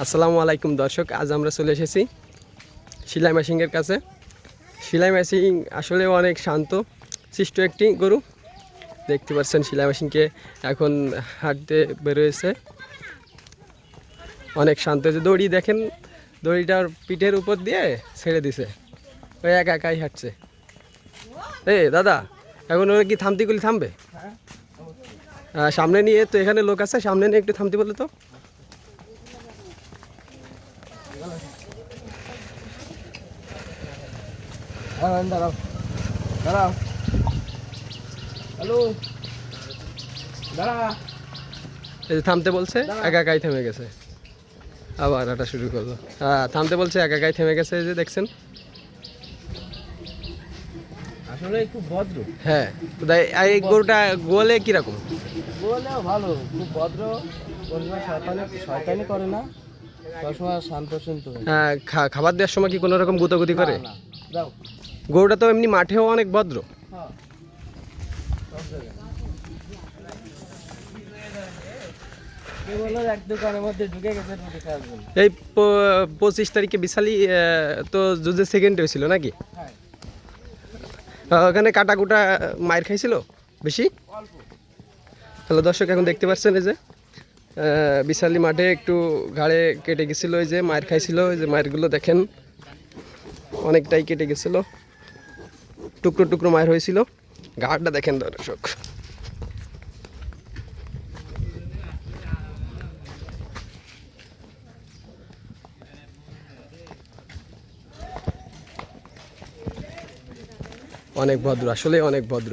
আসসালামু আলাইকুম দর্শক, আজ আমরা চলে এসেছি সিলাই মেশিংয়ের কাছে। সিলাই মেশিং আসলে অনেক শান্ত, সৃষ্ট একটি গরু। দেখতে পাচ্ছেন সিলাই মেশিনকে এখন হাঁটতে বেরোয়েছে। অনেক শান্ত যে দড়ি দেখেন, দড়িটার পিঠের উপর দিয়ে ছেড়ে দিছে। ওই একা একাই হাঁটছে। এ দাদা, এখন ওরা কি থামতি গুলি থামবে সামনে নিয়ে তো এখানে লোক আছে, সামনে নিয়ে একটু থামতে বলে তো? দাঁড়াও দাঁড়াও হ্যালো দাঁড়া এই যে থামতে বলছে একা একাই থেমে গেছে। আবার হাঁটা শুরু করল। হ্যাঁ থামতে বলছে একা একাই থেমে গেছে এই যে দেখছেন। আসলে খুব ভদ্র। হ্যাঁ এই গরুটা গোলে কীরকম? ভালো খুব ভদ্র। শয়তানি করে না। হয়। খাবার দেওয়ার সময় কি কোনো রকম গুতাগুতি করে? গরুটা তো এমনি মাঠেও অনেক ভদ্র। হ্যাঁ এই পঁচিশ তারিখে বিশালি তো যুদ্ধে সেকেন্ড হয়েছিল নাকি? হ্যাঁ। ওখানে কাটা কুটা মায়ের খাইছিল? বেশি? হ্যালো দর্শক এখন দেখতে পাচ্ছেন এই যে বিশালি মাঠে একটু ঘাড়ে কেটে গেছিল ওই যে, মায়ের খাইছিল, ওই যে মায়েরগুলো দেখেন। অনেকটাই কেটে গেছিল। টুকরো টুকরো মায়ের হয়েছিল। ঘাড়টা দেখেন দর্শক। অনেক ভদ্র, আসলে অনেক ভদ্র।